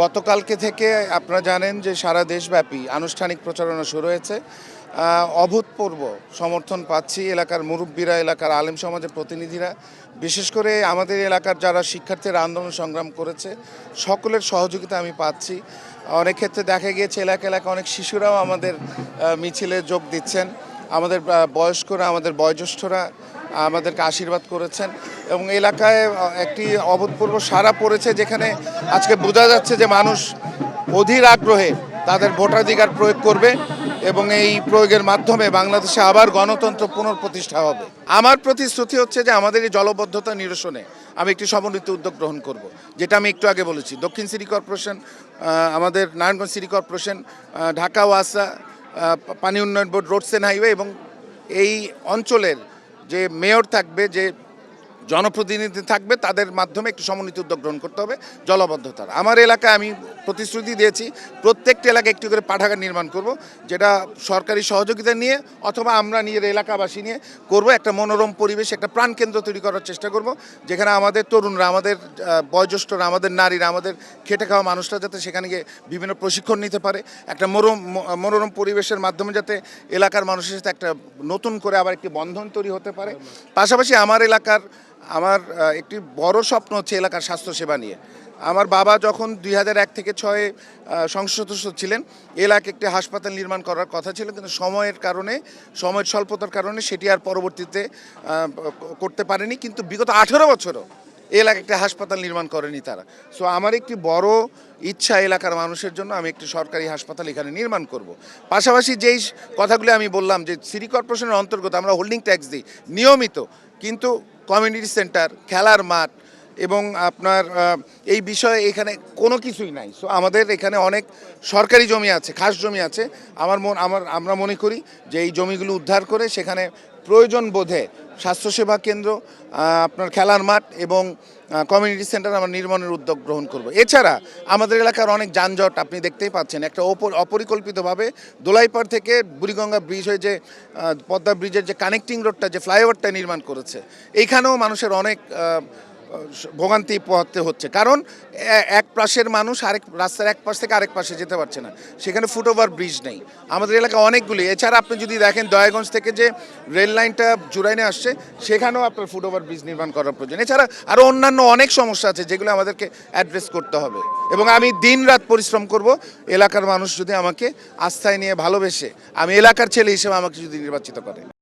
গতকালকে থেকে আপনারা জানেন যে সারা দেশব্যাপী আনুষ্ঠানিক প্রচারণা শুরু হয়েছে। অভূতপূর্ব সমর্থন পাচ্ছি এলাকার মুরব্বীরা, এলাকার আলেম সমাজের প্রতিনিধিরা, বিশেষ করে আমাদের এলাকার যারা শিক্ষার্থীরা আন্দোলন সংগ্রাম করেছে, সকলের সহযোগিতা আমি পাচ্ছি। অনেক ক্ষেত্রে দেখা গিয়েছে এলাকা এলাকা অনেক শিশুরাও আমাদের মিছিলে যোগ দিচ্ছেন। আমাদের বয়স্করা, আমাদের বয়োজ্যেষ্ঠরা আমাদেরকে আশীর্বাদ করেছেন এবং এলাকায় একটি অভূতপূর্ব সারা পড়েছে যেখানে আজকে বোঝা যাচ্ছে যে মানুষ অধীর আগ্রহে তাদের ভোটাধিকার প্রয়োগ করবে এবং এই প্রয়োগের মাধ্যমে বাংলাদেশে আবার গণতন্ত্র পুনঃপ্রতিষ্ঠা হবে। আমার প্রতিশ্রুতি হচ্ছে যে আমাদের এই জলবদ্ধতা নিরসনে আমি একটি সমন্বিত উদ্যোগ গ্রহণ করব, যেটা আমি একটু আগে বলেছি। দক্ষিণ সিটি কর্পোরেশন আমাদের নারায়ণগঞ্জ সিটি কর্পোরেশন ঢাকা, ওয়াসা পানি উন্নয়ন বোর্ড, রোডসেন হাইওয়ে এবং এই অঞ্চলের যে মেয়র থাকবে যে জনপ্রতিনিধি থাকবে, তাদের মাধ্যমে একটু সমন্বিত উদ্যোগ গ্রহণ করতে হবে, জলবদ্ধতার। আমার এলাকায় আমি প্রতিশ্রুতি দিয়েছি, প্রত্যেকটি এলাকায় একটি করে পাঠাগার নির্মাণ করব, যেটা সরকারি সহযোগিতা নিয়ে অথবা আমরা নিজের এলাকাবাসী নিয়ে করব, একটা মনোরম পরিবেশ, একটা প্রাণকেন্দ্র তৈরি করার চেষ্টা করব, যেখানে আমাদের তরুণরা, আমাদের বয়োজ্যেষ্ঠরা, আমাদের নারীরা, আমাদের খেটে খাওয়া মানুষরা যাতে সেখানে গিয়ে বিভিন্ন প্রশিক্ষণ নিতে পারে, একটা মনোরম মনোরম পরিবেশের মাধ্যমে যাতে এলাকার মানুষের সাথে একটা নতুন করে আবার একটি বন্ধন তৈরি হতে পারে। পাশাপাশি আমার এলাকার আমার একটি বড় স্বপ্ন হচ্ছে এলাকার স্বাস্থ্যসেবা নিয়ে। আমার বাবা যখন দুই এক থেকে ছয়ে সংসদ সদস্য ছিলেন এলাকায় একটি হাসপাতাল নির্মাণ করার কথা ছিল, কিন্তু সময়ের কারণে, সময়ের স্বল্পতার কারণে সেটি আর পরবর্তীতে করতে পারেনি, কিন্তু বিগত আঠেরো বছরও এলাকায় একটি হাসপাতাল নির্মাণ করেনি তারা। সো আমার একটি বড় ইচ্ছা এলাকার মানুষের জন্য, আমি একটি সরকারি হাসপাতাল এখানে নির্মাণ করব। পাশাপাশি যেই কথাগুলি আমি বললাম যে, সিটি কর্পোরেশনের অন্তর্গত আমরা হোল্ডিং ট্যাক্স দিই, নিয়মিত, কিন্তু কমিউনিটি সেন্টার খেলার মাঠ এবং আপনার এই বিষয়ে এখানে কোনো কিছুই নাই। সো আমাদের এখানে অনেক সরকারি জমি আছে, খাস জমি আছে। আমার মন, আমার, আমরা মনে করি যে এই জমিগুলো উদ্ধার করে সেখানে প্রয়োজন বোধে স্বাস্থ্যসেবা কেন্দ্র আপনার খেলার মাঠ এবং কমিউনিটি সেন্টার আমরা নির্মাণের উদ্যোগ গ্রহণ করব। এছাড়া আমাদের এলাকার অনেক যানজট আপনি দেখতেই পাচ্ছেন। একটা অপর অপরিকল্পিতভাবে দোলাইপাড় থেকে বুড়িগঙ্গা ব্রিজ হয়ে যে পদ্মা ব্রিজের যে কানেক্টিং রোডটা যে ফ্লাইওভারটা নির্মাণ করেছে, এইখানেও মানুষের অনেক ভোগান্তি পোহাতে হচ্ছে। কারণ এক পাশের মানুষ আরেক, রাস্তার এক পাশ থেকে আরেক পাশে যেতে পারছে না। সেখানে ফুটওভার ব্রিজ নেই। আমাদের এলাকায় অনেকগুলি, এছাড়া আপনি যদি দেখেন দয়াগঞ্জ থেকে যে রেল লাইনটা জুরাইনে আসছে, সেখানেও আপনার ফুটওভার ব্রিজ নির্মাণ করার প্রয়োজন। এছাড়া আরও অন্যান্য অনেক সমস্যা আছে যেগুলো আমাদেরকে অ্যাড্রেস করতে হবে। এবং আমি দিন রাত পরিশ্রম করব, এলাকার মানুষ যদি আমাকে আস্থায় নিয়ে ভালোবেসে, আমি এলাকার ছেলে হিসেবে আমাকে যদি নির্বাচিত করে।